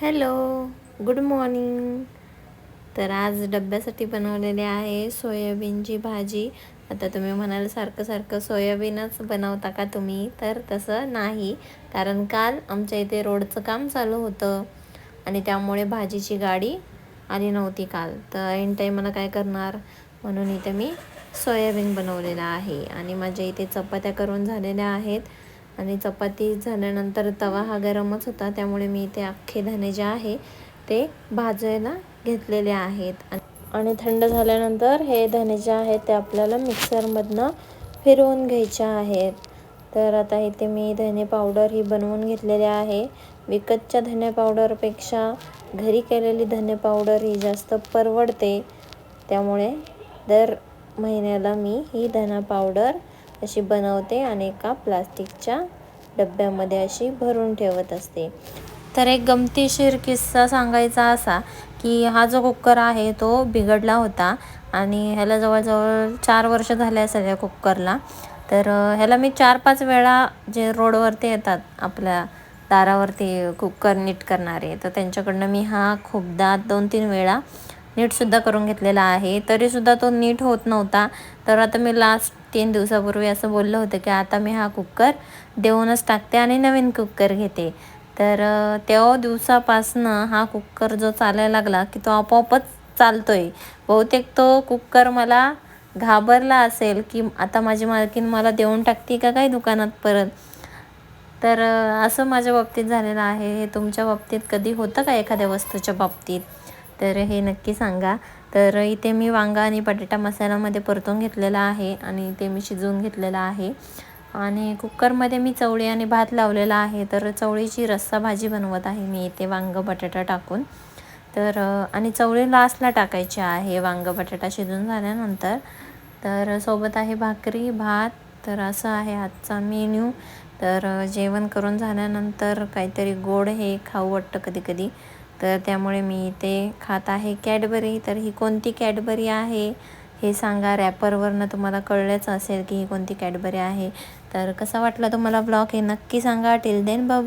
Hello good morning. तर आज डब्यासाठी बनवलेले आहे सोयाबीनची भाजी. आता तुम्ही म्हणाल सारखं सारखं सोयाबीनच बनवता का तुम्ही? तर तसं नाही कारण काल आमच्या इथे रोडचं काम चालू होतं आणि त्यामुळे भाजीची गाडी आली नव्हती काल. तर ऐन टाईमाला काय करणार? म्हणून इथे मी सोयाबीन बनवलेलं आहे. आणि माझ्या इथे चपात्या करून झालेल्या आहेत. आणि चपाती झाल्यानंतर तवा हा गरमच होता त्यामुळे मी ते अख्खे धणे जे आहे ते भाजायला घेतलेले आहेत. आणि थंड झाल्यानंतर हे धणे जे आहेत ते आपल्याला मिक्सरमधनं फिरवून घ्यायचे आहेत. तर आता इथे मी धने पावडर ही बनवून घेतलेली आहे. विकतच्या धने पावडरपेक्षा घरी केलेली धने पावडर ही जास्त परवडते. त्यामुळे दर महिन्याला मी ही धना पावडर अशी बनवते आणि एका प्लास्टिकच्या डब्यामध्ये अशी भरून ठेवत असते. तर एक गमतीशीर किस्सा सांगायचा असा की हा जो कुकर आहे तो बिघडला होता आणि ह्याला जवळजवळ चार वर्ष झाले असेल या कुकरला. तर ह्याला मी चार पाच वेळा जे रोडवरती येतात आपल्या दारावरती कुकर नीट करणारे तर त्यांच्याकडनं मी हा खूपदा दोन तीन वेळा नीटसुद्धा करून घेतलेला आहे. तरीसुद्धा तो नीट होत नव्हता. तर आता मी लास्ट तीन दिवसापूर्वी असं बोललं होतं की आता मी हा कुकर देऊनच टाकते आणि नवीन कुकर घेते. तर तेव्हा दिवसापासनं हा कुकर जो चालायला लागला की तो आपोआपच चालतो आहे बहुतेक तो कुकर मला घाबरला असेल की आता माझी मालकीन मला देऊन टाकते का काय दुकानात परत? तर असं माझ्या बाबतीत झालेलं आहे. हे तुमच्या बाबतीत कधी होतं का एखाद्या वस्तूच्या बाबतीत? तर हे नक्की सांगा. तर इथे मी वांगा आणि बटाटा मसाल्यामध्ये परतून घेतलेला आहे आणि ते मी शिजवून घेतलेलं आहे. आणि कुकरमध्ये मी चवळी आणि भात लावलेला आहे. तर चवळीची रस्सा भाजी बनवत आहे मी इथे वांग बटाटा टाकून. तर आणि चवळी लास्टला टाकायची आहे वांगं बटाटा शिजून झाल्यानंतर. तर सोबत आहे भाकरी भात. तर असं आहे आजचा मेन्यू. तर जेवण करून झाल्यानंतर काहीतरी गोड हे खाऊ वाटतं कधी कधी तर त्यामुळे मी ते खात आहे. कॅडबरी तर ही कोणती कॅडबरी आहे? हे सांगा. रॅपरवरनं तुम्हाला कळलंच असेल की ही कोणती कॅडबरी आहे. तर कसा वाटला तुम्हाला ब्लॉग? हे नक्की सांगा. टिल देन बाबा